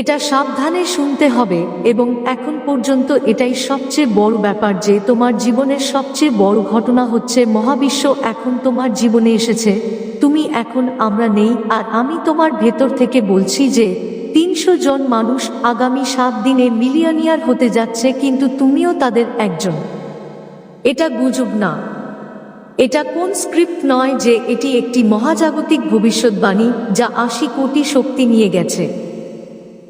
এটা সাবধানে শুনতে হবে এবং এখন পর্যন্ত এটাই সবচেয়ে বড় ব্যাপার যে তোমার জীবনের সবচেয়ে বড় ঘটনা হচ্ছে মহাবিশ্ব এখন তোমার জীবনে এসেছে। তুমি এখন আমরা নেই আর আমি তোমার ভেতর থেকে বলছি যে তিনশো জন মানুষ আগামী সাত দিনে মিলিয়নিয়ার হতে যাচ্ছে কিন্তু তুমিও তাদের একজন। এটা গুজব না। এটা কোন স্ক্রিপ্ট নয় যে এটি একটি মহাজাগতিক ভবিষ্যৎবাণী যা আশি কোটি শক্তি নিয়ে গেছে।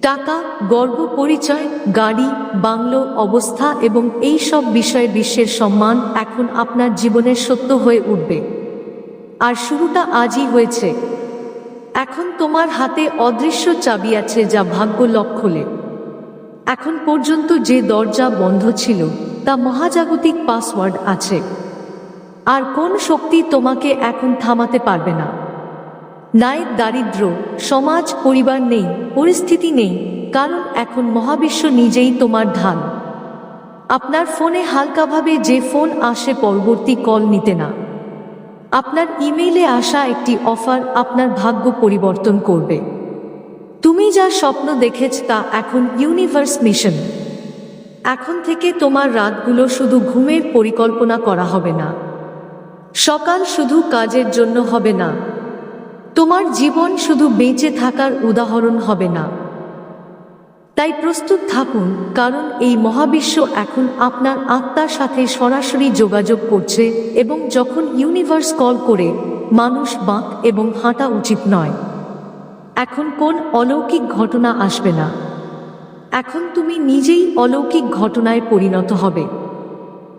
টাকা, গর্ব, পরিচয়, গাড়ি, বাংলো, অবস্থা এবং এই সব বিষয়ে বিশ্বের সম্মান এখন আপনার জীবনের সত্য হয়ে উঠবে। আর শুরুটা আজই হয়েছে। এখন তোমার হাতে অদৃশ্য চাবি আছে যা ভাগ্য লক খোলে। এখন পর্যন্ত যে দরজা বন্ধ ছিল, তা মহাজাগতিক পাসওয়ার্ড আছে। আর কোন শক্তি তোমাকে এখন থামাতে পারবে না। নাই দারিদ্র সমাজ, পরিবার নেই, পরিস্থিতি নেই, কারণ এখন মহাবিশ্ব নিজেই তোমার ঢাল আপনার ফোনে হালকাভাবে যে ফোন আসে পরবর্তী কল নিতে না। আপনার ইমেইলে আসা একটি অফার আপনার ভাগ্য পরিবর্তন করবে। তুমি যা স্বপ্ন দেখেছ তা এখন ইউনিভার্স মিশন। এখন থেকে তোমার রাতগুলো শুধু ঘুমের পরিকল্পনা করা হবে না। সকাল শুধু কাজের জন্য হবে না। তোমার জীবন শুধু বেঁচে থাকার উদাহরণ হবে না। তাই প্রস্তুত থাকুন, কারণ এই মহাবিশ্ব এখন আপনার আত্মার সাথে সরাসরি যোগাযোগ করছে এবং যখন ইউনিভার্স কল করে, মানুষ বাঁক এবং হাঁটা উচিত নয়। এখন কোন অলৌকিক ঘটনা আসবে না। এখন তুমি নিজেই অলৌকিক ঘটনায় পরিণত হবে।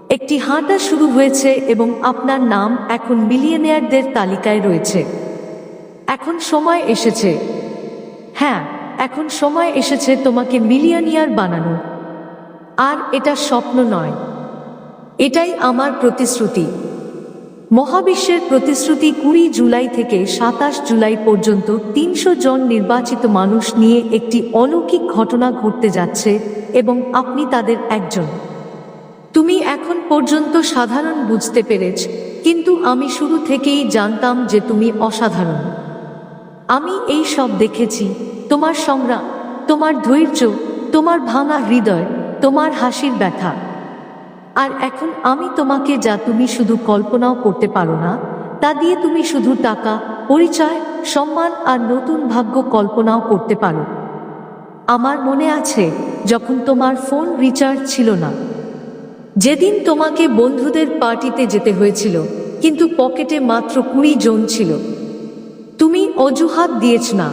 একটি হাঁটা শুরু হয়েছে এবং আপনার নাম এখন মিলিয়নিয়ারদের তালিকায় রয়েছে। এখন সময় এসেছে। হ্যাঁ এখন সময় এসেছে তোমাকে মিলিয়নিয়ার বানানো। আর এটা স্বপ্ন নয়। এটাই আমার প্রতিশ্রুতি। মহাবিশ্বের প্রতিশ্রুতি কুড়ি জুলাই থেকে সাতাশ জুলাই পর্যন্ত তিনশো জন নির্বাচিত মানুষ নিয়ে একটি অলৌকিক ঘটনা ঘটতে যাচ্ছে এবং আপনি তাদের একজন। তুমি এখন পর্যন্ত সাধারণ বুঝতে পেরেছ, কিন্তু আমি শুরু থেকেই জানতাম যে তুমি অসাধারণ। আমি এই সব দেখেছি। তোমার সংগ্রাম, তোমার ধৈর্য, তোমার ভাঙা হৃদয়, তোমার হাসির ব্যথা। আর এখন আমি তোমাকে যা তুমি শুধু কল্পনাও করতে পারো না, তা দিয়ে তুমি শুধু টাকা, পরিচয়, সম্মান আর নতুন ভাগ্য কল্পনাও করতে পারো। আমার মনে আছে, যখন তোমার ফোন রিচার্জ ছিল না। যেদিন তোমাকে বন্ধুদের পার্টিতে যেতে হয়েছিল, কিন্তু পকেটে মাত্র কুড়ি জন ছিল। তুমি অজুহাত দিয়েছ না।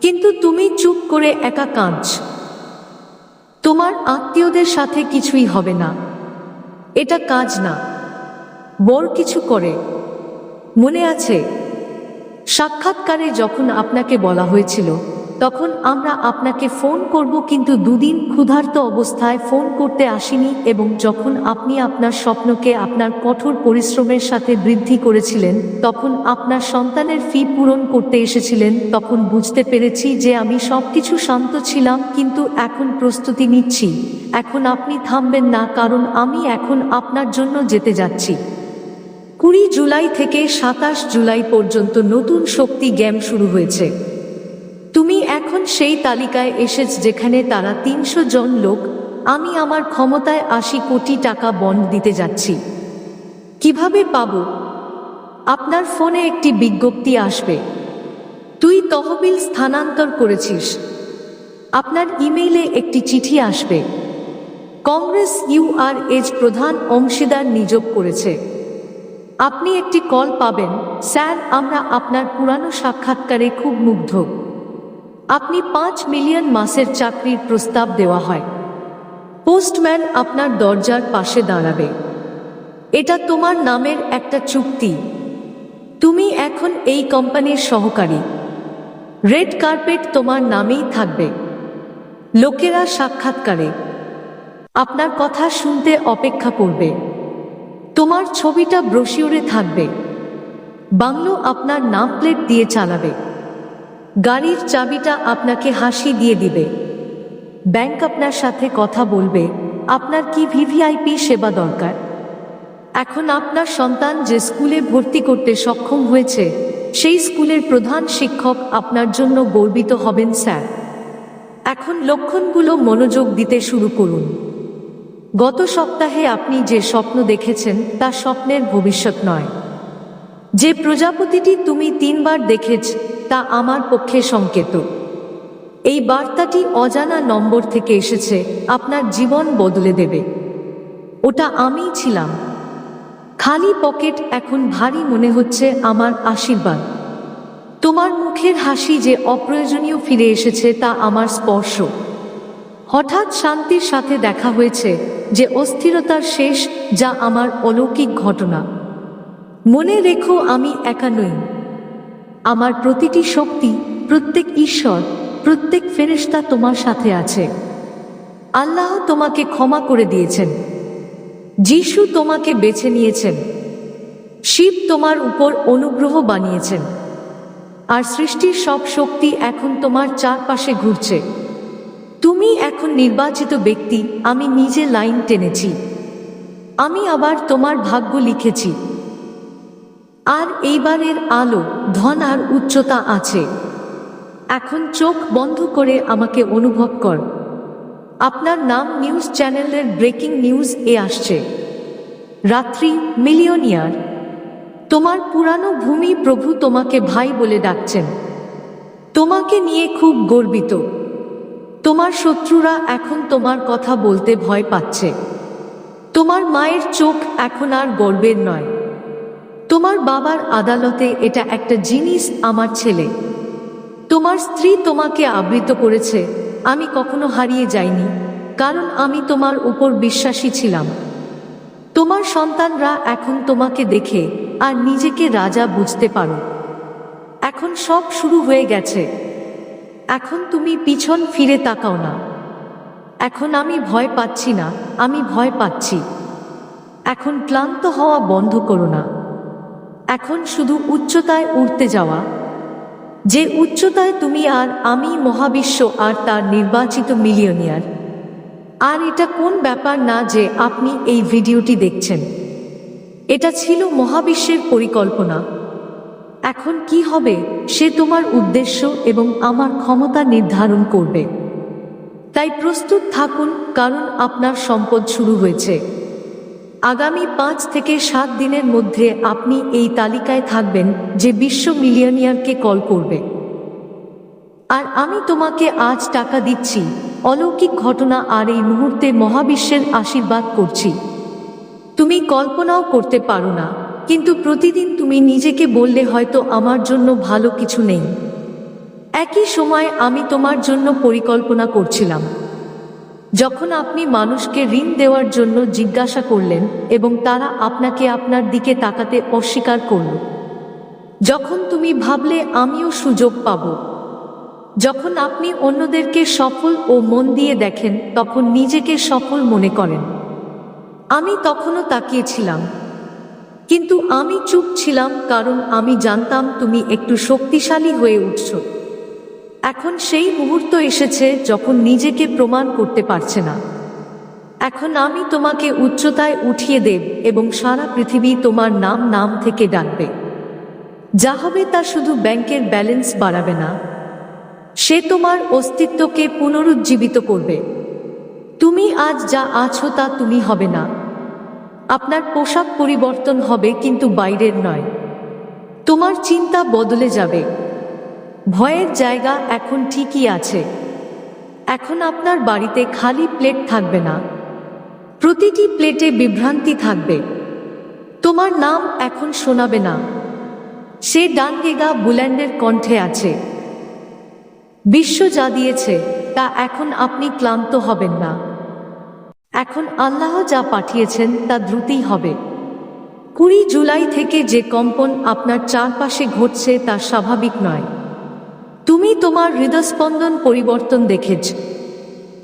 কিন্তু তুমি চুপ করে একা কাঁদছ। তোমার আত্মীয়দের সাথে কিছুই হবে না। এটা কাজ না। বর কিছু করে। মনে আছে, সাক্ষাৎকারে যখন আপনাকে বলা হয়েছিল তখন আমরা আপনাকে ফোন করব, কিন্তু দুদিন ক্ষুধার্ত অবস্থায় ফোন করতে আসিনি এবং যখন আপনি আপনার স্বপ্নকে আপনার কঠোর পরিশ্রমের সাথে বৃদ্ধি করেছিলেন, তখন আপনার সন্তানের ফি পূরণ করতে এসেছিলেন, তখন বুঝতে পেরেছি যে আমি সবকিছু শান্ত ছিলাম, কিন্তু এখন প্রস্তুতি নিচ্ছি। এখন আপনি থামবেন না, কারণ আমি এখন আপনার জন্য যেতে যাচ্ছি। কুড়ি জুলাই থেকে সাতাশ জুলাই পর্যন্ত নতুন শক্তি গেম শুরু হয়েছে। তুমি এখন সেই তালিকায় এসেছ যেখানে তারা তিনশো জন লোক, আমি আমার ক্ষমতায় আশি কোটি টাকা বন্ড দিতে যাচ্ছি। কীভাবে পাব? আপনার ফোনে একটি বিজ্ঞপ্তি আসবে। তুই তহবিল স্থানান্তর করেছিস। আপনার ইমেইলে একটি চিঠি আসবে। কংগ্রেস ইউআরএজ প্রধান অংশীদার নিযোগ করেছে। আপনি একটি কল পাবেন। স্যার, আমরা আপনার পুরানো সাক্ষাৎকারে খুব মুগ্ধ। আপনি পাঁচ মিলিয়ন মাসের চাকরির প্রস্তাব দেওয়া হয়। পোস্টম্যান আপনার দরজার পাশে দাঁড়াবে। এটা তোমার নামের একটা চুক্তি। তুমি এখন এই কোম্পানির সহকারী। রেড কার্পেট তোমার নামেই থাকবে। লোকেরা সাক্ষাৎকারে। আপনার কথা শুনতে অপেক্ষা করবে। তোমার ছবিটা ব্রোশিওরে থাকবে। বাংলো আপনার নাম প্লেট দিয়ে চালাবে। গাড়ির চাবিটা আপনাকে হাসি দিয়ে দিবে। ব্যাংক আপনার সাথে কথা বলবে, আপনার কি ভিভিআইপি সেবা দরকার? এখন আপনার সন্তান যে স্কুলে ভর্তি করতে সক্ষম হয়েছে, সেই স্কুলের প্রধান শিক্ষক আপনার জন্য গর্বিত হবেন, স্যার। এখন লক্ষণগুলো মনোযোগ দিতে শুরু করুন। গত সপ্তাহে আপনি যে স্বপ্ন দেখেছেন, তা স্বপ্নের ভবিষ্যৎ নয়। যে প্রজাপতিটি তুমি তিনবার দেখেছ তা আমার পক্ষে সংকেত। এই বার্তাটি অজানা নম্বর থেকে এসেছে, আপনার জীবন বদলে দেবে। ওটা আমিই ছিলাম। খালি পকেট এখন ভারী মনে হচ্ছে আমার আশীর্বাদ। তোমার মুখের হাসি যে অপ্রয়োজনীয় ফিরে এসেছে তা আমার স্পর্শ। হঠাৎ শান্তির সাথে দেখা হয়েছে যে অস্থিরতার শেষ যা আমার অলৌকিক ঘটনা। মনে রেখো আমি একা নই। আমার প্রতিটি শক্তি, প্রত্যেক ঈশ্বর, প্রত্যেক ফেরেশতা তোমার সাথে আছে। আল্লাহ তোমাকে ক্ষমা করে দিয়েছেন। যিশু তোমাকে বেছে নিয়েছেন। শিব তোমার উপর অনুগ্রহ বানিয়েছেন। আর সৃষ্টির সব শক্তি এখন তোমার চারপাশে ঘুরছে। তুমি এখন নির্বাচিত ব্যক্তি, আমি নিজে লাইন টেনেছি। আমি আবার তোমার ভাগ্য লিখেছি। আর এইবারের আলো, ধন আর উচ্চতা আছে। এখন চোখ বন্ধ করে আমাকে অনুভব কর। আপনার নাম নিউজ চ্যানেলের ব্রেকিং নিউজ এ আসছে। রাত্রি মিলিয়নিয়ার। তোমার পুরানো ভূমি প্রভু তোমাকে ভাই বলে ডাকছেন। তোমাকে নিয়ে খুব গর্বিত। তোমার শত্রুরা এখন তোমার কথা বলতে ভয় পাচ্ছে। তোমার মায়ের চোখ এখন আর গর্বের নয়। তোমার বাবার আদালতে এটা একটা জিনিস আমার ছেলে। তোমার স্ত্রী তোমাকে আবৃত করেছে, আমি কখনো হারিয়ে যাইনি, কারণ আমি তোমার উপর বিশ্বাসী ছিলাম। তোমার সন্তানরা এখন তোমাকে দেখে আর নিজেকে রাজা বুঝতে পারো। এখন সব শুরু হয়ে গেছে। এখন তুমি পিছন ফিরে তাকাও না। এখন আমি ভয় পাচ্ছি না, আমি ভয় পাচ্ছি। এখন ক্লান্ত হওয়া বন্ধ করো না। এখন শুধু উচ্চতায় উঠতে যাওয়া। যে উচ্চতায় তুমি আর আমি মহাবিশ্ব আর তার নির্বাচিত মিলিয়নিয়ার। আর এটা কোন ব্যাপার না যে আপনি এই ভিডিওটি দেখছেন। এটা ছিল মহাবিশ্বের পরিকল্পনা। এখন কি হবে সে তোমার উদ্দেশ্য এবং আমার ক্ষমতা নির্ধারণ করবে। তাই প্রস্তুত থাকুন কারণ আপনার সম্পদ শুরু হয়েছে। আগামী পাঁচ থেকে সাত দিনের মধ্যে আপনি এই তালিকায় থাকবেন যে বিশ্ব মিলিয়নিয়ারকে কল করবে। আর আমি তোমাকে আজ টাকা দিচ্ছি। অলৌকিক ঘটনা আর এই মুহূর্তে মহাবিশ্বের আশীর্বাদ করছি। তুমি কল্পনাও করতে পারো না, কিন্তু প্রতিদিন তুমি নিজেকে বললে হয়তো আমার জন্য ভালো কিছু নেই। একই সময় আমি তোমার জন্য পরিকল্পনা করছিলাম। যখন আপনি মানুষকে ঋণ দেওয়ার জন্য জিজ্ঞাসা করলেন এবং তারা আপনাকে আপনার দিকে তাকাতে অস্বীকার করল। যখন তুমি ভাবলে, আমিও সুযোগ পাব। যখন আপনি অন্যদেরকে সফল ও মন দিয়ে দেখেন, তখন নিজেকে সফল মনে করেন। আমি তখনও তাকিয়েছিলাম। কিন্তু আমি চুপ ছিলাম, কারণ আমি জানতাম তুমি একটু শক্তিশালী হয়ে উঠছ। এখন সেই মুহূর্ত এসেছে যখন নিজেকে প্রমাণ করতে পারছে না। এখন আমি তোমাকে উচ্চতায় উঠিয়ে দেব এবং সারা পৃথিবী তোমার নাম নাম থেকে ডাকবে। যা হবে তা শুধু ব্যাংকের ব্যালেন্স বাড়াবে না। সে তোমার অস্তিত্বকে পুনরুজ্জীবিত করবে। তুমি আজ যা আছো তা তুমি হবে না। আপনার পোশাক পরিবর্তন হবে কিন্তু বাইরের নয়। তোমার চিন্তা বদলে যাবে। ভয়ের জায়গা এখন ঠিকই আছে। এখন আপনার বাড়িতে খালি প্লেট থাকবে না। প্রতিটি প্লেটে বিভ্রান্তি থাকবে। তোমার নাম এখন শোনাবে না। সে ডানগেগা বুল্যান্ডের কণ্ঠে আছে। বিশ্ব যা দিয়েছে, তা এখন আপনি ক্লান্ত হবেন না। এখন আল্লাহ যা পাঠিয়েছেন, তা দ্রুতই হবে। কুড়ি জুলাই থেকে যে কম্পন আপনার চারপাশে ঘটছে, তা স্বাভাবিক নয়। তুমি তোমার হৃদস্পন্দন পরিবর্তন দেখেছ।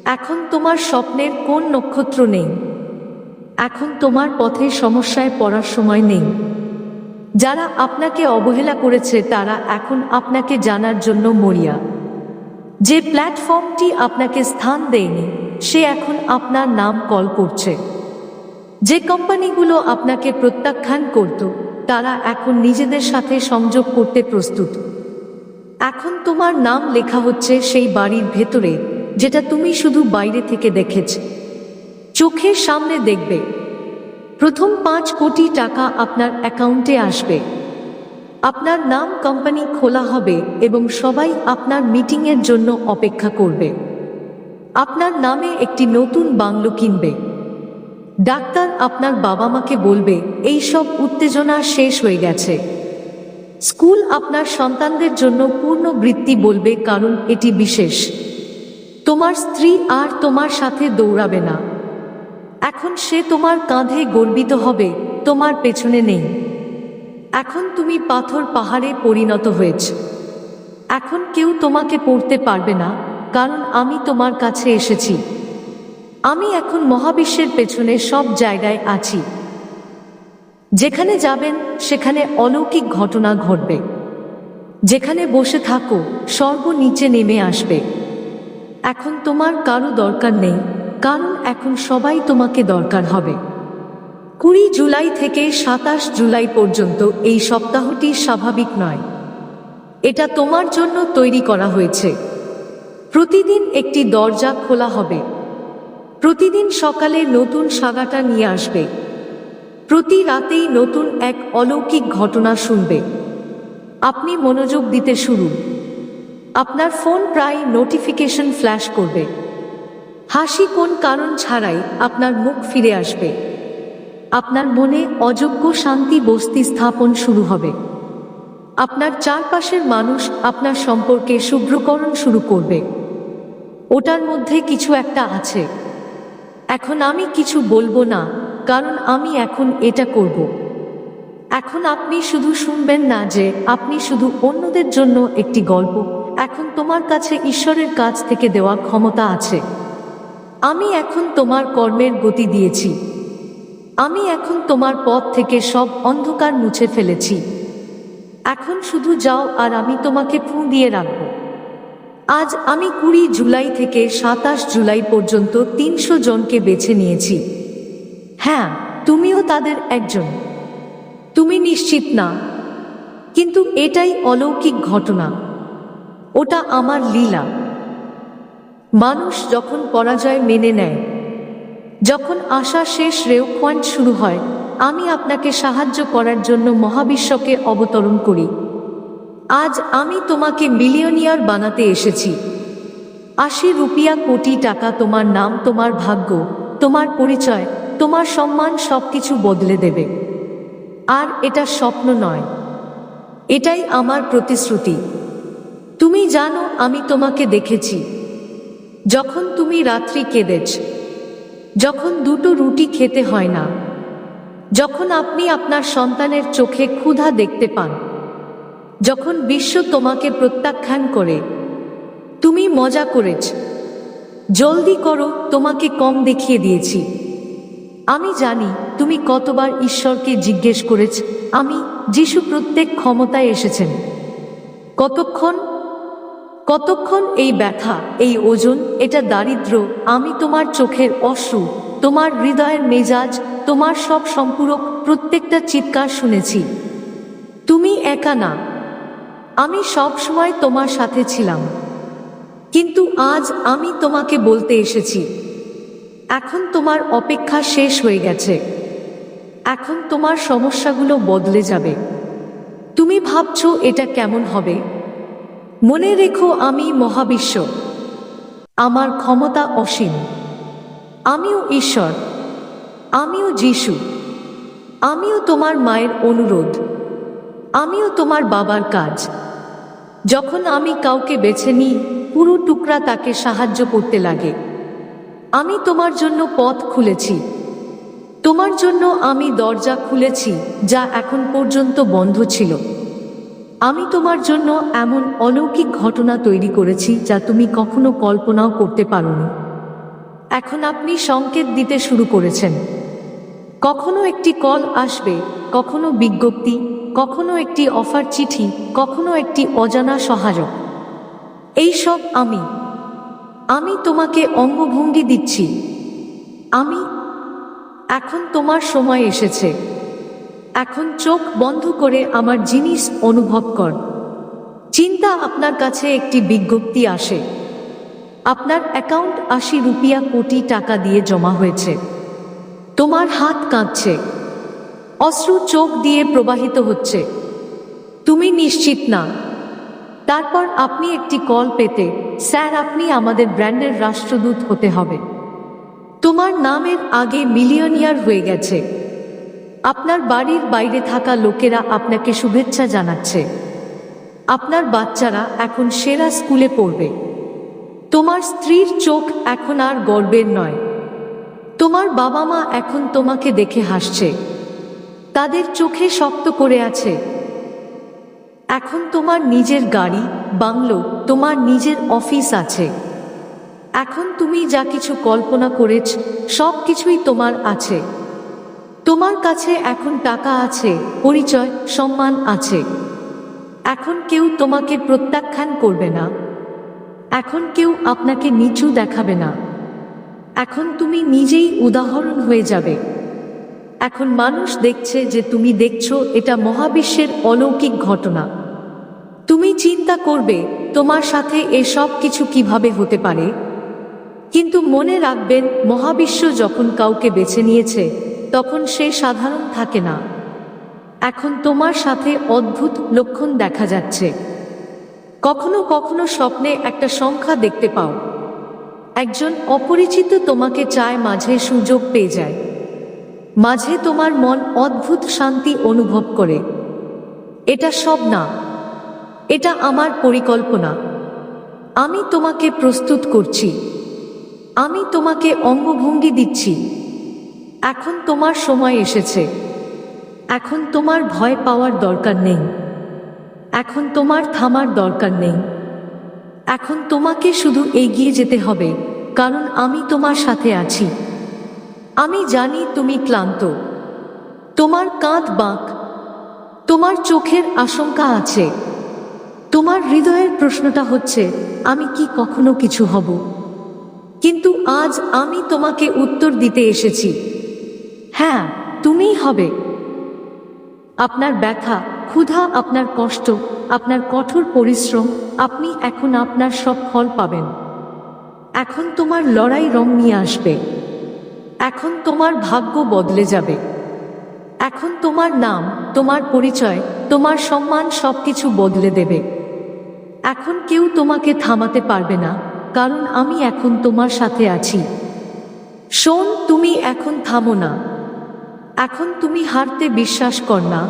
এখন তোমার স্বপ্নের কোন নক্ষত্র নেই? এখন তোমার পথে সমস্যায় পড়ার সময় নেই। যারা আপনাকে অবহেলা করেছে, তারা এখন আপনাকে জানার জন্য মরিয়া। যে প্ল্যাটফর্মটি আপনাকে স্থান দেয়নি, সে এখন আপনার নাম কল করছে। যে কোম্পানিগুলো আপনাকে প্রত্যাখ্যান করত, তারা এখন নিজেদের সাথে সংযোগ করতে প্রস্তুত। এখন তোমার নাম লেখা হচ্ছে সেই বাড়ির ভেতরে, যেটা তুমি শুধু বাইরে থেকে দেখেছ। চোখের সামনে দেখবে। প্রথম পাঁচ কোটি টাকা আপনার অ্যাকাউন্টে আসবে। আপনার নাম কোম্পানি খোলা হবে এবং সবাই আপনার মিটিংয়ের জন্য অপেক্ষা করবে। আপনার নামে একটি নতুন বাংলো কিনবে। ডাক্তার আপনার বাবা মাকে বলবে এই সব উত্তেজনা শেষ হয়ে গেছে। স্কুল আপনার সন্তানদের জন্য পূর্ণ বৃত্তি বলবে কারণ এটি বিশেষ। তোমার স্ত্রী আর তোমার সাথে দৌড়াবে না। এখন সে তোমার কাঁধে গর্বিত হবে, তোমার পেছনে নেই। এখন তুমি পাথর পাহাড়ে পরিণত হয়েছ। এখন কেউ তোমাকে পড়তে পারবে না, কারণ আমি তোমার কাছে এসেছি। আমি এখন মহাবিশ্বের পেছনে সব জায়গায় আছি। যেখানে যাবেন, সেখানে অলৌকিক ঘটনা ঘটবে। যেখানে বসে থাকো, স্বর্গ নিচে নেমে আসবে। এখন তোমার কারও দরকার নেই, কারণ এখন সবাই তোমাকে দরকার হবে। কুড়ি জুলাই থেকে সাতাশ জুলাই পর্যন্ত এই সপ্তাহটি স্বাভাবিক নয়। এটা তোমার জন্য তৈরি করা হয়েছে। প্রতিদিন একটি দরজা খোলা হবে। প্রতিদিন সকালে নতুন সাগাটা নিয়ে আসবে। প্রতি রাতেই নতুন এক অলৌকিক ঘটনা শুনবে। আপনি মনোযোগ দিতে শুরু। আপনার ফোন প্রায় নোটিফিকেশন ফ্ল্যাশ করবে। হাসি কোন কারণ ছাড়াই আপনার মুখ ফিরে আসবে। আপনার মনে অযোগ্য শান্তি বস্তি স্থাপন শুরু হবে। আপনার চারপাশের মানুষ আপনার সম্পর্কে শুভ্রকরণ শুরু করবে। ওটার মধ্যে কিছু একটা আছে। এখন আমি কিছু বলব না। কারণ আমি এখন এটা করব। এখন আপনি শুধু শুনবেন না যে আপনি শুধু অন্যদের জন্য একটি গল্প। এখন তোমার কাছে ঈশ্বরের কাছ থেকে দেওয়া ক্ষমতা আছে। আমি এখন তোমার কর্মের গতি দিয়েছি। আমি এখন তোমার পথ থেকে সব অন্ধকার মুছে ফেলেছি। এখন শুধু যাও আর আমি তোমাকে ফু দিয়ে রাখব। আজ আমি কুড়ি জুলাই থেকে সাতাশ জুলাই পর্যন্ত তিনশো জনকে বেছে নিয়েছি। হ্যাঁ তুমিও তাদের একজন। তুমি নিশ্চিত না, কিন্তু এটাই অলৌকিক ঘটনা। ওটা আমার লীলা। মানুষ যখন পরাজয় মেনে নেয়, যখন আশা শেষ রেও পয়েন্ট শুরু হয়, আমি আপনাকে সাহায্য করার জন্য মহাবিশ্বকে অবতরণ করি। আজ আমি তোমাকে মিলিয়নিয়ার বানাতে এসেছি। আশি রুপিয়া কোটি টাকা তোমার নাম, তোমার ভাগ্য, তোমার পরিচয় তোমার সম্মান সবকিছু বদলে দেবে। আর এটা স্বপ্ন নয়। এটাই আমার প্রতিশ্রুতি। তুমি জানো আমি তোমাকে দেখেছি। যখন তুমি রাত্রি কেঁদেছ, যখন দুটো রুটি খেতে হয় না, যখন আপনি আপনার সন্তানের চোখে ক্ষুধা দেখতে পান, যখন বিশ্ব তোমাকে প্রত্যাখ্যান করে, তুমি মজা করেছ। জলদি করো, তোমাকে কম দেখিয়ে দিয়েছি। আমি জানি তুমি কতবার ঈশ্বরকে জিজ্ঞেস করেছ। আমি যিশু প্রত্যেক ক্ষমতায় এসেছেন। কতক্ষণ? কতক্ষণ এই ব্যথা, এই ওজন, এটা দারিদ্র, আমি তোমার চোখের অশ্রু, তোমার হৃদয়ের মেজাজ, তোমার সব সম্পূরক প্রত্যেকটা চিৎকার শুনেছি। তুমি একা না। আমি সব সময় তোমার সাথে ছিলাম। কিন্তু আজ আমি তোমাকে বলতে এসেছি। এখন তোমার অপেক্ষা শেষ হয়ে গেছে। এখন তোমার সমস্যাগুলো বদলে যাবে। তুমি ভাবছ এটা কেমন হবে? মনে রেখো আমি মহাবিশ্ব। আমার ক্ষমতা অসীম। আমিও ঈশ্বর। আমিও যিশু। আমিও তোমার মায়ের অনুরোধ। আমিও তোমার বাবার কাজ। যখন আমি কাউকে বেছে নিই, পুরো টুকরা তাকে সাহায্য করতে লাগে। আমি তোমার জন্য পথ খুলেছি। তোমার জন্য আমি দরজা খুলেছি যা এখন পর্যন্ত বন্ধ ছিল। আমি তোমার জন্য এমন অলৌকিক ঘটনা তৈরি করেছি যা তুমি কখনো কল্পনাও করতে পারোনি। এখন আপনি সংকেত দিতে শুরু করেছেন। কখনো একটি কল আসবে, কখনো বিজ্ঞপ্তি, কখনো একটি অফার চিঠি, কখনো একটি অজানা সহায়ক। এই সব আমি আমি তোমাকে অঙ্গভঙ্গি দিচ্ছি। আমি এখন তোমার সময় এসেছে। এখন চোখ বন্ধ করে আমার জিনিস অনুভব কর। চিন্তা আপনার কাছে একটি বিজ্ঞপ্তি আসে। আপনার অ্যাকাউন্ট আশি রুপিয়া কোটি টাকা দিয়ে জমা হয়েছে। তোমার হাত কাঁদছে অশ্রু চোখ দিয়ে প্রবাহিত হচ্ছে। তুমি নিশ্চিত না। তারপর আপনি একটি কল পেতে, স্যার, আপনি আমাদের ব্র্যান্ডের রাষ্ট্রদূত হতে হবে। তোমার নামের আগে মিলিয়নিয়ার হয়ে গেছে। আপনার বাড়ির বাইরে থাকা লোকেরা আপনাকে শুভেচ্ছা জানাচ্ছে। আপনার বাচ্চারা এখন সেরা স্কুলে পড়বে। তোমার স্ত্রীর চোখ এখন আর গর্বের নয়। তোমার বাবা মা এখন তোমাকে দেখে হাসছে। তাদের চোখে শক্ত করে আছে। এখন তোমার নিজের গাড়ি, বাংলো, তোমার নিজের অফিস আছে। এখন তুমি যা কিছু কল্পনা করেছ, সব কিছুই তোমার আছে। তোমার কাছে এখন টাকা আছে, পরিচয়, সম্মান আছে। এখন কেউ তোমাকে প্রত্যাখ্যান করবে না। এখন কেউ আপনাকে নিচু দেখাবে না। এখন তুমি নিজেই উদাহরণ হয়ে যাবে। এখন মানুষ দেখছে যে তুমি দেখছ এটা মহাবিশ্বের অলৌকিক ঘটনা। তুমি চিন্তা করবে, তোমার সাথে এসব কিছু কীভাবে হতে পারে? কিন্তু মনে রাখবেন, মহাবিশ্ব যখন কাউকে বেছে নিয়েছে, তখন সে সাধারণ থাকে না। এখন তোমার সাথে অদ্ভুত লক্ষণ দেখা যাচ্ছে। কখনো কখনো স্বপ্নে একটা সংখ্যা দেখতে পাও। একজন অপরিচিত তোমাকে চায় মাঝে সুযোগ পেয়ে যায়। মাঝে তোমার মন অদ্ভুত শান্তি অনুভব করে। এটা সব না। এটা আমার পরিকল্পনা। আমি তোমাকে প্রস্তুত করছি। আমি তোমাকে অঙ্গভঙ্গি দিচ্ছি। এখন তোমার সময় এসেছে। এখন তোমার ভয় পাওয়ার দরকার নেই। এখন তোমার থামার দরকার নেই। এখন তোমাকে শুধু এগিয়ে যেতে হবে, কারণ আমি তোমার সাথে আছি। আমি জানি তুমি ক্লান্ত। তোমার কাঁধ বাঁক। তোমার চোখের আশঙ্কা আছে। তোমার হৃদয়ের প্রশ্নটা হচ্ছে, আমি কি কখনো কিছু হব? কিন্তু আজ আমি তোমাকে উত্তর দিতে এসেছি। হ্যাঁ তুমিই হবে। আপনার ব্যথা, ক্ষুধা, আপনার কষ্ট, আপনার কঠোর পরিশ্রম, আপনি এখন আপনার সব ফল পাবেন। এখন তোমার লড়াই রং নিয়ে আসবে। এখন তোমার ভাগ্য বদলে যাবে। এখন তোমার নাম, তোমার পরিচয়, তোমার সম্মান সব কিছু বদলে দেবে। এখন কেউ তোমাকে থামাতে পারবে না, কারণ আমি এখন তোমার সাথে আছি। শোন, তুমি এখন থামো না। এখন তুমি হারতে বিশ্বাস কর না।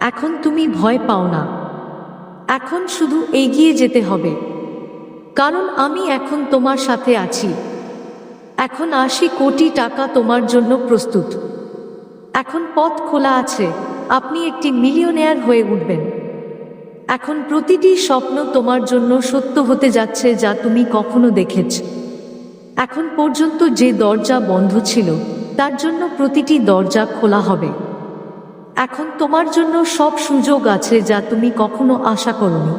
এখন তুমি ভয় পাও না। এখন শুধু এগিয়ে যেতে হবে। কারণ আমি এখন তোমার সাথে আছি। এখন আশি কোটি টাকা তোমার জন্য প্রস্তুত। এখন পথ খোলা আছে, আপনি একটি মিলিয়নেয়ার হয়ে উঠবেন। এখন প্রতিটি স্বপ্ন তোমার জন্য সত্য হতে যাচ্ছে যা তুমি কখনো দেখেছ। এখন পর্যন্ত যে দরজা বন্ধ ছিল, তার জন্য প্রতিটি দরজা খোলা হবে। এখন তোমার জন্য সব সুযোগ আছে যা তুমি কখনো আশা করনি।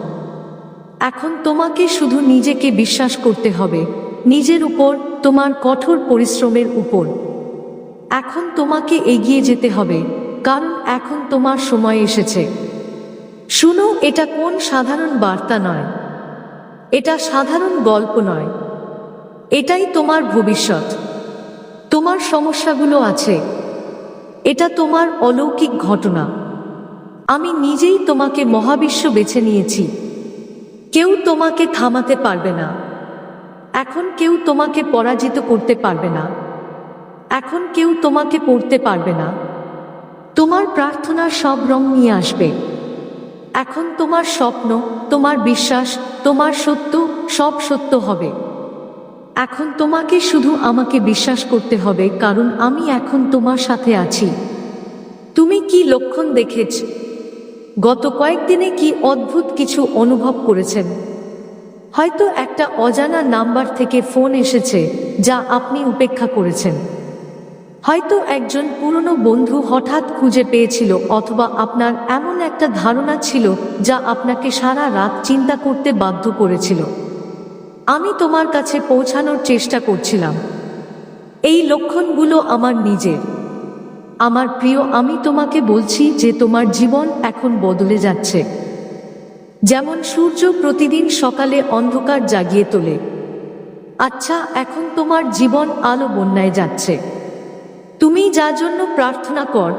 এখন তোমাকে শুধু নিজেকে বিশ্বাস করতে হবে নিজের উপর, তোমার কঠোর পরিশ্রমের উপর। এখন তোমাকে এগিয়ে যেতে হবে, কারণ এখন তোমার সময় এসেছে। শুনো, এটা কোন সাধারণ বার্তা নয়। এটা সাধারণ গল্প নয়। এটাই তোমার ভবিষ্যৎ। তোমার সমস্যাগুলো আছে। এটা তোমার অলৌকিক ঘটনা। আমি নিজেই তোমাকে মহাবিশ্ব বেছে নিয়েছি। কেউ তোমাকে থামাতে পারবে না। এখন কেউ তোমাকে পরাজিত করতে পারবে না। এখন কেউ তোমাকে পড়তে পারবে না। তোমার প্রার্থনা সব রং নিয়ে আসবে। এখন তোমার স্বপ্ন, তোমার বিশ্বাস, তোমার সত্য, সব সত্য হবে। এখন তোমাকে শুধু আমাকে বিশ্বাস করতে হবে, কারণ আমি এখন তোমার সাথে আছি। তুমি কি লক্ষণ দেখেছ? গত কয়েকদিনে কি অদ্ভুত কিছু অনুভব করেছেন? হয়তো একটা অজানা নাম্বার থেকে ফোন এসেছে, যা আপনি উপেক্ষা করেছেন। হয়তো একজন পুরনো বন্ধু হঠাৎ খুঁজে পেয়েছিল, অথবা আপনার এমন একটা ধারণা ছিল, যা আপনাকে সারা রাত চিন্তা করতে বাধ্য করেছিল। আমি তোমার কাছে পৌঁছানোর চেষ্টা করছিলাম। এই লক্ষণগুলো আমার নিজের। আমার প্রিয়, আমি তোমাকে বলছি যে তোমার জীবন এখন বদলে যাচ্ছে। যেমন সূর্য প্রতিদিন সকালে অন্ধকার জাগিয়ে তোলে। আচ্ছা এখন তোমার জীবন আলো বন্যায় যাচ্ছে। তুমি যা জন্য প্রার্থনা কর